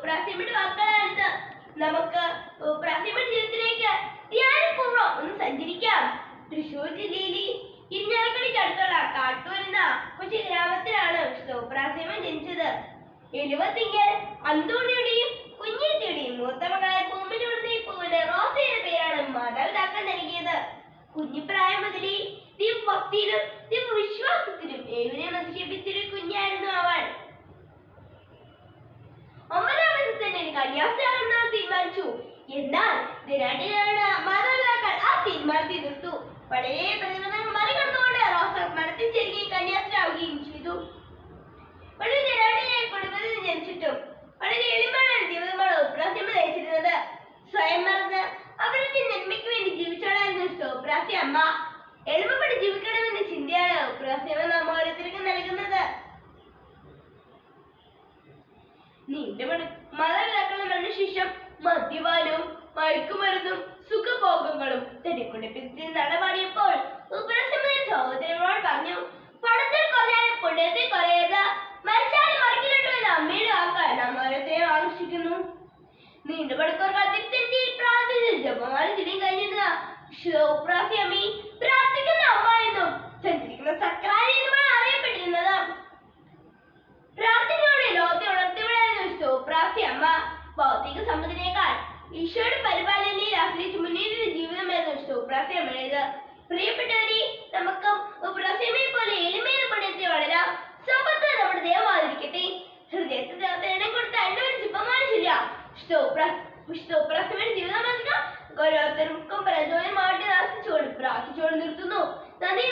സുപ്രാസ്യമിന്റെ വാക്കുകളാണിത് നമുക്ക് സുപ്രാസ്യമിന്റെ ജീവിതത്തിലേക്ക് ധ്യാനപൂർവം ഒന്ന് സഞ്ചരിക്കാം. തൃശൂർ ജില്ലയിലെ അടുത്തുള്ള കാട്ടൂർ എന്ന കൊച്ചു ഗ്രാമത്തിലാണ് സുപ്രാസ്യമൻ ജനിച്ചത്. എഴുപത്തിങ്കൽ അന്തോണിയുടെയും കുഞ്ഞേത്തിയുടെയും മൂത്ത മകളായ പൂമ്പിനുടനെ പൂവിന് റോസയുടെ പേരാണ് മാതാപിതാക്കൾ നൽകിയത്. കുഞ്ഞിപ്രായം മുതലേ ദിവ്യഭക്തിയിലും തീരുമാനിച്ചു എന്നാൽ മാതാപിതാക്കൾ ആ തീരുമാനത്തിൽ നിർത്തു. വളരെ പ്രതിബന്ധങ്ങൾ മറികടന്നുകൊണ്ട് റോസ മരത്തിൽ ചേരുകയും കന്യാസ്ത്രാവുകയും ചെയ്തു. വളരെ കുടുംബത്തിൽ ജനിച്ചിട്ടും വളരെ എളിമയാണ് ജീവിതമാണ് ഉപ്രാസ്യം സ്വയം മറന്ന് അവരുടെ നന്മയ്ക്ക് വേണ്ടി ജീവിച്ചോളായിരുന്നു സോപ്രാസ്യ അമ്മ. എളുപ്പപ്പെട്ട് ജീവിക്കണമെന്ന ചിന്തയാണ് ഉപ്രാസ്യം നാം ഓരോരുത്തർക്കും നൽകുന്നത്. നിന്റെ മരണശേഷം മദ്യപാനവും മയക്കുമരുന്നും സുഖഭോഗങ്ങളും തെടിക്കുടിപ്പിച്ച് നടപാടിയപ്പോൾ ഉപരസമയ സഹോദരനോട് പറഞ്ഞു പണത്തിൽ കുറയാനും പുണ്യത്തിൽ കുറയരുത് മരിച്ചാലും മറിക്കലുണ്ടോ എന്ന് അമ്മയുടെ വാക്കാണ് നാം ആകർഷിക്കുന്നു. നീണ്ട മണിക്കൂർ കാത്തിരി പ്രാർത്ഥിച്ച് ജപമാല പ്രിയപ്പെട്ടവരെ നമുക്ക് ബ്രസീമെ പോലെ എളിമയിൽ പണിയെത്തി വളരാം സമ്പത്ത് നമ്മുടെ ദൈവമായിരിക്കട്ടെ ഹൃദയത്തിൽ ഇടം കൊടുത്ത അണ്ടവൻ ശുഭമാണില്ല വിഷ്ണുപ്രസവൻ ജീവിതമെന്ന ഓരോരുത്തർക്കും പ്രചോദനമായിട്ട് പ്രാർത്ഥിച്ചുകൊണ്ട് നിർത്തുന്നു. നന്ദി